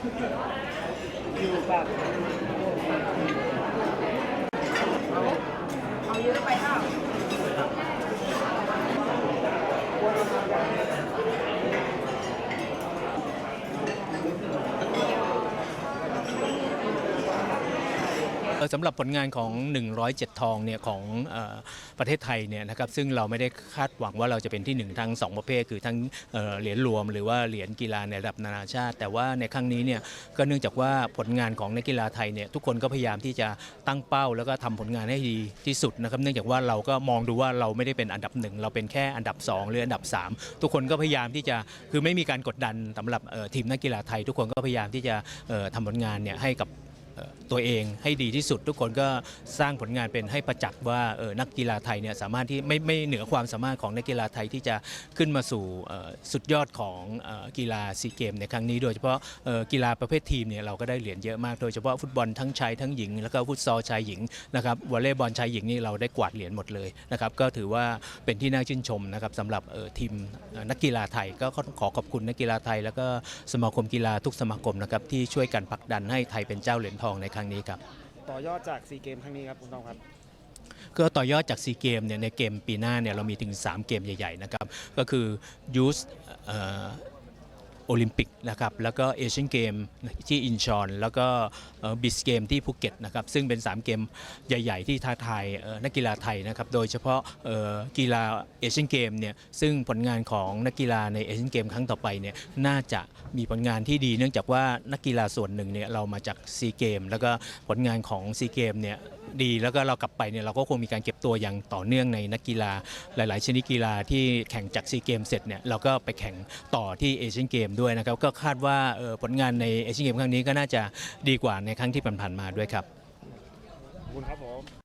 อยู่กับ เอาเยอะไปเปล่า เอ่อ สำหรับผลงานของ 107 ทองเนี่ยของอประเทศไทยเนี่ยนะครับซึ่งเราไม่ได้คาดหวังว่าเราจะเป็นที่หนึ่งทั้งสองประเภท คือทั้งเเหรียญรวม หรือว่าเหรียญกีฬาในระดับนานาชาติ แต่ว่าในครั้งนี้เนี่ยก็เนื่องจากว่าผลงานของนักกีฬาไทยเนี่ยทุกคนก็พยายามที่จะตั้งเป้า แล้วก็ทำผลงานให้ดีที่สุดนะครับเนื่องจากว่าเราก็มองดูว่าเราไม่ได้เป็นอันดับหนึ่งเราเป็นแค่อันดับสองหรืออันดับสามทุกคนก็พยายามที่จะคือไม่มีการกดดันสำหรับทีมนักกีฬาไทย ทุกคนก็พยายามที่จะเอ่อทำผลงานเนี่ยให้กับ ตัวเองให้ดีที่สุด ทุกคนก็สร้างผลงานเป็นให้ประจักษ์ว่าเออนักกีฬาไทยเนี่ยสามารถที่ไม่ไม่เหนือความสามารถของนักกีฬาไทยที่จะขึ้นมาสู่สุดยอดของออกีฬาซีเกมในครั้งนี้ โดยเฉพาะกีฬาประเภททีมเนี่ยเราก็ได้เหรียญเยอะมากโดยเฉพาะฟุตบอลทั้งชายทั้งหญิง แล้วก็ฟุตซอลชายหญิงนะครับวอลเลย์บอลชายหญิงนี่เราได้กวาดเหรียญหมดเลยนะครับก็ถือว่าเป็นที่น่าชื่นชมนะครับสำหรับออทีมออนักกีฬาไทยก็ขอขอบคุณนักกีฬาไทย แล้วก็สมาคมกีฬาทุกสมาคมนะครับที่ช่วยกันผลักดันให้ไทยเป็นเจ้าเหรียญทองในครั้งนี้ครับ ต่อยอดจากซีเกมครั้งนี้ครับคุณทองครับก็ต่อยอดจากซีเกมเนี่ยในเกมปีหน้าเนี่ยเรามีถึง 3 เกมใหญ่ ๆ นะครับ ก็คือยูส โอลิมปิกนะครับแล้วก็เอเชียนเกมที่อินชอน แล้วก็บิสเกมที่ภูเก็ตนะครับซึ่งเป็น 3 เกมใหญ่ ๆ ที่ท้าทายนักกีฬาไทยนะครับโดยเฉพาะกีฬาเอเชียนเกมเนี่ยซึ่งผลงานของนักกีฬาในเอเชียนเกมครั้งต่อไปเนี่ยน่าจะมีผลงานที่ดีเนื่องจากว่านักกีฬาส่วนหนึ่งเนี่ยเรามาจากซีเกมแล้วก็ผลงานของซีเกมเนี่ย ดี แล้วก็เรากลับไปเนี่ยเราก็คงมีการเก็บตัวอย่างต่อเนื่องในนักกีฬาหลาย ๆ ชนิดกีฬาที่แข่งจากซีเกมเสร็จเนี่ยเราก็ไปแข่งต่อที่เอเชียนเกมด้วยนะครับก็คาดว่าผลงานในเอเชียนเกมครั้งนี้ก็น่าจะดีกว่าในครั้งที่ผ่านๆมาด้วยครับขอบคุณครับผม